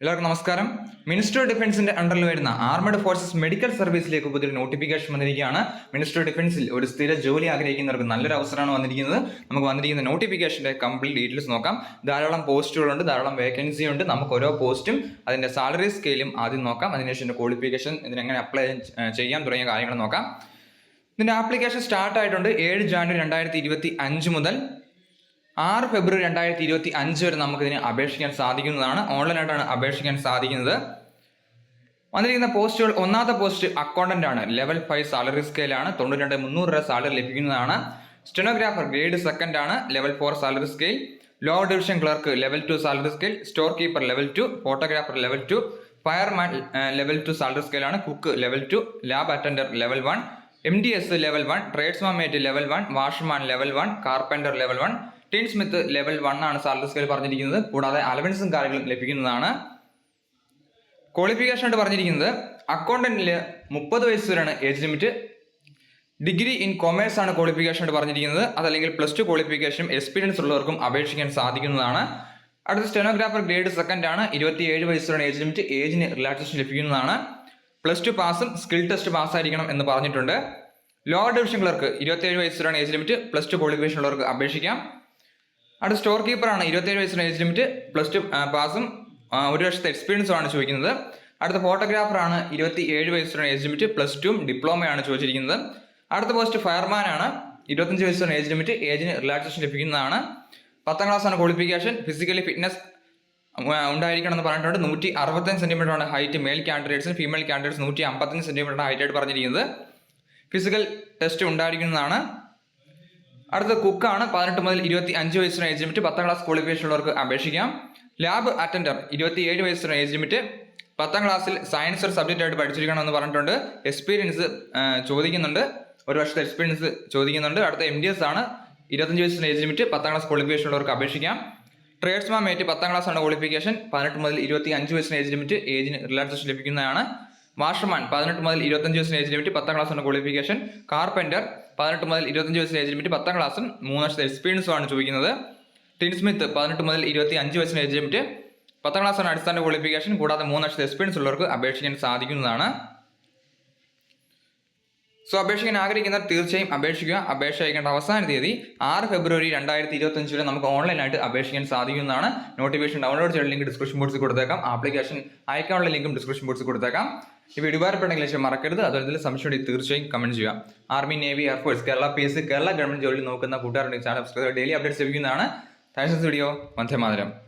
എല്ലാവർക്കും നമസ്കാരം. Minister of ഡിഫൻസിന്റെ അണ്ടറിൽ വരുന്ന ആർമഡ് ഫോഴ്സസ് മെഡിക്കൽ സർവീസിലേക്ക് പുതിയൊരു നോട്ടിഫിക്കേഷൻ വന്നിരിക്കുകയാണ്. മിനിസ്റ്റർ ഓഫ് ഡിഫൻസിൽ ഒരു സ്ഥിര ജോലി ആഗ്രഹിക്കുന്നവർക്ക് നല്ലൊരു അവസരമാണ് വന്നിരിക്കുന്നത്. നമുക്ക് വന്നിരിക്കുന്ന നോട്ടിഫിക്കേഷന്റെ കംപ്ലീറ്റ് ഡീറ്റെയിൽസ് നോക്കാം. ധാരാളം പോസ്റ്റുകളുണ്ട് ധാരാളം വേക്കൻസി ഉണ്ട്. നമുക്ക് ഓരോ പോസ്റ്റും അതിന്റെ സാലറി സ്കെയിലും ആദ്യം നോക്കാം. അതിനുശേഷം ക്വാളിഫിക്കേഷൻ ഇതിനെങ്ങനെ അപ്ലൈ ചെയ്യാൻ തുടങ്ങിയ കാര്യങ്ങൾ നോക്കാം. ഇതിന്റെ ആപ്ലിക്കേഷൻ സ്റ്റാർട്ട് ആയിട്ടുണ്ട് ഏഴ് ജാനുവരി രണ്ടായിരത്തി ഇരുപത്തി അഞ്ച് മുതൽ. ആറ് ഫെബ്രുവരി രണ്ടായിരത്തി ഇരുപത്തി അഞ്ച് വരെ നമുക്കിതിന് അപേക്ഷിക്കാൻ സാധിക്കുന്നതാണ്. ഓൺലൈനായിട്ടാണ് അപേക്ഷിക്കാൻ സാധിക്കുന്നത്. വന്നിരിക്കുന്ന പോസ്റ്റുകൾ ഒന്നാമത്തെ പോസ്റ്റ് അക്കൗണ്ടന്റ് ആണ്. ലെവൽ ഫൈവ് സാലറി സ്കെയിലാണ് തൊണ്ണൂറ്റി രണ്ട് മുന്നൂറ് രൂപ സാലറി ലഭിക്കുന്നതാണ്. സ്റ്റെനോഗ്രാഫർ ഗ്രേഡ് സെക്കൻഡ് ആണ്. Level four salary scale lower division clerk level two salary scale store keeper level two photographer level two fireman level two salary സ്കെയിലാണ് cook level two lab attender level one M D S level one tradesman mate level one washman level one carpenter level one tinsmith level one ആണ് salary scale പറഞ്ഞിരിക്കുന്നത്. കൂടാതെ അലവൻസും കാര്യങ്ങളും ലഭിക്കുന്നതാണ്. Qualification ആയിട്ട് പറഞ്ഞിരിക്കുന്നത്. അക്കൗണ്ടന്റിൽ മുപ്പത് വയസ്സ് വരെയാണ് age limit degree in commerce ആണ് ക്വാളിഫിക്കേഷൻ ആയിട്ട് പറഞ്ഞിരിക്കുന്നത്. അതല്ലെങ്കിൽ പ്ലസ് ടു ക്വാളിഫിക്കേഷൻ എക്സ്പീരിയൻസ് ഉള്ളവർക്കും അപേക്ഷിക്കാൻ സാധിക്കുന്നതാണ്. അടുത്ത സ്റ്റെനോഗ്രാഫർ ഗ്രേഡ് സെക്കൻഡ് ആണ്. ഇരുപത്തിയേഴ് വയസ്സ് വരെയാണ് ഏജ് ലിമിറ്റ് ഏജിന് റിലാക്സേഷൻ ലഭിക്കുന്നതാണ്. പ്ലസ് ടു പാസും സ്കിൽ ടെസ്റ്റ് പാസ്സായിരിക്കണം എന്ന് പറഞ്ഞിട്ടുണ്ട്. ലോവർ ഡിവിഷൻ ക്ലർക്ക് ഇരുപത്തിയേഴ് വയസ്സ് വരെയാണ് age limit plus two qualification ഉള്ളവർക്ക് അപേക്ഷിക്കാം. അടുത്ത സ്റ്റോർ കീപ്പർ കീപ്പറാണ് ഇരുപത്തേഴ് വയസ്സിന് ഏജ് ലിമിറ്റ് പ്ലസ് ടു പാസും ഒരു വർഷത്തെ എക്സ്പീരിയൻസും ആണ് ചോദിക്കുന്നത്. അടുത്ത ഫോട്ടോഗ്രാഫറാണ് ഇരുപത്തി ഏഴ് വയസ്സിന് ഏജ് ലിമിറ്റ് പ്ലസ് ടു ഡിപ്ലോമയാണ് ചോദിച്ചിരിക്കുന്നത്. അടുത്ത പോസ്റ്റ് ഫയർമാൻ ആണ്. ഇരുപത്തഞ്ച് വയസ്സിന് ഏജ് ലിമിറ്റ് ഏജിന് റിലാക്സേഷൻ ലഭിക്കുന്നതാണ്. പത്താം ക്ലാസ് ആണ് ക്വാളിഫിക്കേഷൻ ഫിസിക്കലി ഫിറ്റ്നസ് ഉണ്ടായിരിക്കണം എന്ന് പറഞ്ഞിട്ടുണ്ട്. നൂറ്റി അറുപത്തഞ്ച് സെന്റിമീറ്റർ ആണ് ഹൈറ്റ് മെയിൽ കാൻഡിഡേറ്റ്സും ഫീമെയിൽ കാൻഡിഡേറ്റ്സ് നൂറ്റി അമ്പത്തഞ്ച് സെന്റിമീറ്റർ ഹൈറ്റ് ആയിട്ട് പറഞ്ഞിരിക്കുന്നത്. ഫിസിക്കൽ ടെസ്റ്റ് ഉണ്ടായിരിക്കുന്നതാണ്. അടുത്ത കുക്കാണ് പതിനെട്ട് മുതൽ ഇരുപത്തി അഞ്ച് വയസ്സിന് ഏജ് ലിമിറ്റ് പത്താം ക്ലാസ് ക്വാളിഫിക്കേഷൻ ഉള്ളവർക്ക് അപേക്ഷിക്കാം. ലാബ് അറ്റൻഡർ ഇരുപത്തി ഏഴ് വയസ്സിന് ഏജ് ലിമിറ്റ് പത്താം ക്ലാസ്സിൽ സയൻസ് ഒരു സബ്ജക്റ്റ് ആയിട്ട് പഠിച്ചിരിക്കണം എന്ന് പറഞ്ഞിട്ടുണ്ട് എക്സ്പീരിയൻസ് ചോദിക്കുന്നുണ്ട്. ഒരു വർഷത്തെ എക്സ്പീരിയൻസ് ചോദിക്കുന്നുണ്ട്. അടുത്ത എം ഡി എസ് ആണ് ഇരുപത്തഞ്ച് വയസ്സിന് ഏജ് ലിമിറ്റ് പത്താം ക്ലാസ് ക്വാളിഫിക്കേഷൻ ഉള്ളവർക്ക് അപേക്ഷിക്കാം. ട്രേഡ്സ്മാൻ മേറ്റ് പത്താം ക്ലാസ് ആണ് ക്വാളിഫിക്കേഷൻ പതിനെട്ട് മുതൽ ഇരുപത്തി അഞ്ച് വയസ്സിന് ഏജ് ലിമിറ്റ് ഏജിന് റിലാക്സേഷൻ ലഭിക്കുന്നതാണ്. വാഷർമാൻ പതിനെട്ട് മുതൽ ഇരുപത്തഞ്ച് വയസ്സിന് ഏജ് ലിമിറ്റ് പത്താം ക്ലാസ് ആണ് ക്വാളിഫിക്കേഷൻ കാർപ്പന്റർ പതിനെട്ട് മുതൽ ഇരുപത്തഞ്ച് വയസ്സിന് ഏജ് ലിമിറ്റ് പത്താം ക്ലാസ്സും മൂന്ന് വർഷത്തെ എക്സ്പീരിയൻസും ആണ് ചോദിക്കുന്നത്. ടിൻസ്മിത്ത് പതിനെട്ട് മുതൽ ഇരുപത്തി അഞ്ച് വയസ്സിന് ഏജ് ലിമിറ്റ് പത്താം ക്ലാസ്സാണ് അടിസ്ഥാന ക്വാളിഫിക്കേഷൻ കൂടാതെ മൂന്ന് വർഷത്തെ എക്സ്പീരിയൻസ് ഉള്ളവർക്ക് അപേക്ഷിക്കാൻ സാധിക്കുന്നതാണ്. സോ അപേക്ഷിക്കാൻ ആഗ്രഹിക്കുന്നവർ തീർച്ചയായും അപേക്ഷിക്കുക. അപേക്ഷ അയക്കേണ്ട അവസാന തീയതി ആറ് ഫെബ്രുവരി രണ്ടായിരത്തി ഇരുപത്തഞ്ച് വരെ നമുക്ക് ഓൺലൈനായിട്ട് അപേക്ഷിക്കാൻ സാധിക്കുന്നതാണ്. നോട്ടിഫിക്കേഷൻ ഡൗൺലോഡ് ചെയ്യുന്ന ലിങ്ക് ഡിസ്ക്രിപ്ഷൻ ബോക്സിൽ കൊടുത്തേക്കാം. ആപ്ലിക്കേഷൻ അയക്കാനുള്ള ലിങ്കും ഡിസ്ക്രിപ്ഷൻ ബോക്സിൽ കൊടുത്തേക്കാം. ഈ വീഡിയോ ലക്ഷ്യം മറക്കരുത്. അതുപോലെ തന്നെ സംശയം തീർച്ചയായും കമന്റ് ചെയ്യുക. Army navy air force Kerala P S Kerala government ജോലി നോക്കുന്ന കൂട്ടുകാരുടെ ചാനൽ ഡെയിലി അപ്ഡേറ്റ്സ് ലഭിക്കുന്നതാണ്. Thanks video Vande Mataram.